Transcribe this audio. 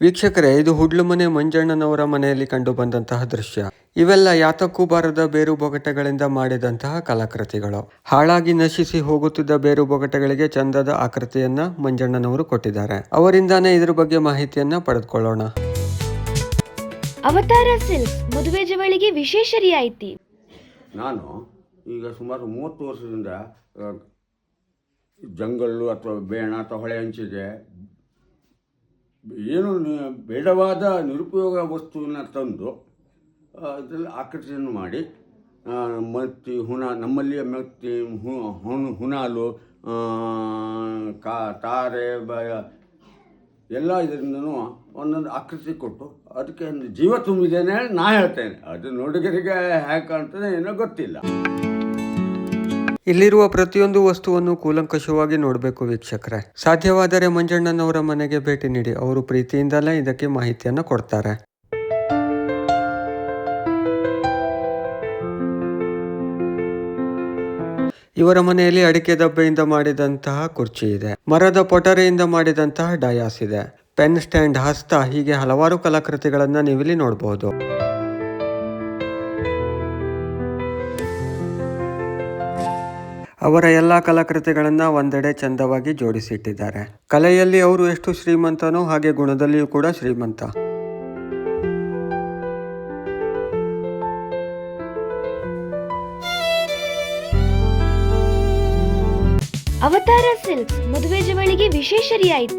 ವೀಕ್ಷಕರೇ ಇದು ಹುಡ್ಲುಮನೆ ಮಂಜಣ್ಣನವರ ಮನೆಯಲ್ಲಿ ಕಂಡು ಬಂದಂತಹ ದೃಶ್ಯ. ಇವೆಲ್ಲ ಯಾತಕ್ಕೂ ಬಾರದ ಬೇರು ಬೊಗಟೆಗಳಿಂದ ಮಾಡಿದಂತಹ ಕಲಾಕೃತಿಗಳು. ಹಾಳಾಗಿ ನಶಿಸಿ ಹೋಗುತ್ತಿದ್ದ ಬೇರು ಬೊಗಟೆಗಳಿಗೆ ಚಂದದ ಆಕೃತಿಯನ್ನ ಮಂಜಣ್ಣನವರು ಕೊಟ್ಟಿದ್ದಾರೆ. ಅವರಿಂದಾನೇ ಇದರ ಬಗ್ಗೆ ಮಾಹಿತಿಯನ್ನ ಪಡೆದುಕೊಳ್ಳೋಣ. ಅವತಾರ ಸಿಲ್ಕ್ಸ್ ಮದುವೆ ಜವಳಿಗೆ ವಿಶೇಷ ರಿಯಾಯಿತಿ. ನಾನು ಈಗ ಸುಮಾರು ಮೂವತ್ತು ವರ್ಷದಿಂದ ಜಂಗಲ್ಲು ಅಥವಾ ಬೇಣ ಅಥವಾ ಹೊಳೆ ಹಂಚಿಗೆ ಏನು ಬೇಡವಾದ ನಿರುಪಯೋಗ ವಸ್ತುವನ್ನು ತಂದು ಅದರಲ್ಲಿ ಆಕರ್ಷಣೆ ಮಾಡಿ ಮತ್ತಿ ಹುಣ, ನಮ್ಮಲ್ಲಿಯ ಮತ್ತಿ ಹುಣ- ಹುಣಾಲು ಕಾ, ತಾರೆ, ಬ, ಎಲ್ಲ ಇದರಿಂದನೂ ಒಂದೊಂದು ಆಕೃತಿ ಕೊಟ್ಟು ಅದಕ್ಕೆ ಒಂದು ಜೀವ ತುಂಬಿದ್ದೇನೆ ನಾ ಹೇಳ್ತೇನೆ. ಅದು ನೋಡಿಗರಿಗೆ ಹೇಗೆ ಕಾಣ್ತದೆ ಏನೋ ಗೊತ್ತಿಲ್ಲ. ಇಲ್ಲಿರುವ ಪ್ರತಿಯೊಂದು ವಸ್ತುವನ್ನು ಕೂಲಂಕಷವಾಗಿ ನೋಡಬೇಕು ವೀಕ್ಷಕರೇ. ಸಾಧ್ಯವಾದರೆ ಮಂಜಣ್ಣನವರ ಮನೆಗೆ ಭೇಟಿ ನೀಡಿ ಅವರು ಪ್ರೀತಿಯಿಂದಲೇ ಇದಕ್ಕೆ ಮಾಹಿತಿಯನ್ನು ಕೊಡ್ತಾರೆ. ಇವರ ಮನೆಯಲ್ಲಿ ಅಡಿಕೆ ದಬ್ಬೆಯಿಂದ ಮಾಡಿದಂತಹ ಕುರ್ಚಿ ಇದೆ. ಮರದ ಪೊಟರೆಯಿಂದ ಮಾಡಿದಂತಹ ಡಯಾಸ್ ಇದೆ. ಪೆನ್ ಸ್ಟ್ಯಾಂಡ್ ಹಸ್ತ ಹೀಗೆ ಹಲವಾರು ಕಲಾಕೃತಿಗಳನ್ನ ನೀವಿಲ್ಲಿ ನೋಡಬಹುದು ಅವರ ಎಲ್ಲ ಕಲಾಕೃತಿಗಳನ್ನು ಒಂದೆಡೆ ಚಂದವಾಗಿ ಜೋಡಿಸಿಟ್ಟಿದ್ದಾರೆ. ಕಲೆಯಲ್ಲಿ ಅವರು ಎಷ್ಟು ಶ್ರೀಮಂತನೋ ಹಾಗೆ ಗುಣದಲ್ಲಿಯೂ ಕೂಡ ಶ್ರೀಮಂತ. ಅವತಾರ ಸಿಲ್ಕ್ಸ್ ಮದುವೆ ಜವಳಿಗೆ ವಿಶೇಷ ರಿಯಾಯಿತಿ.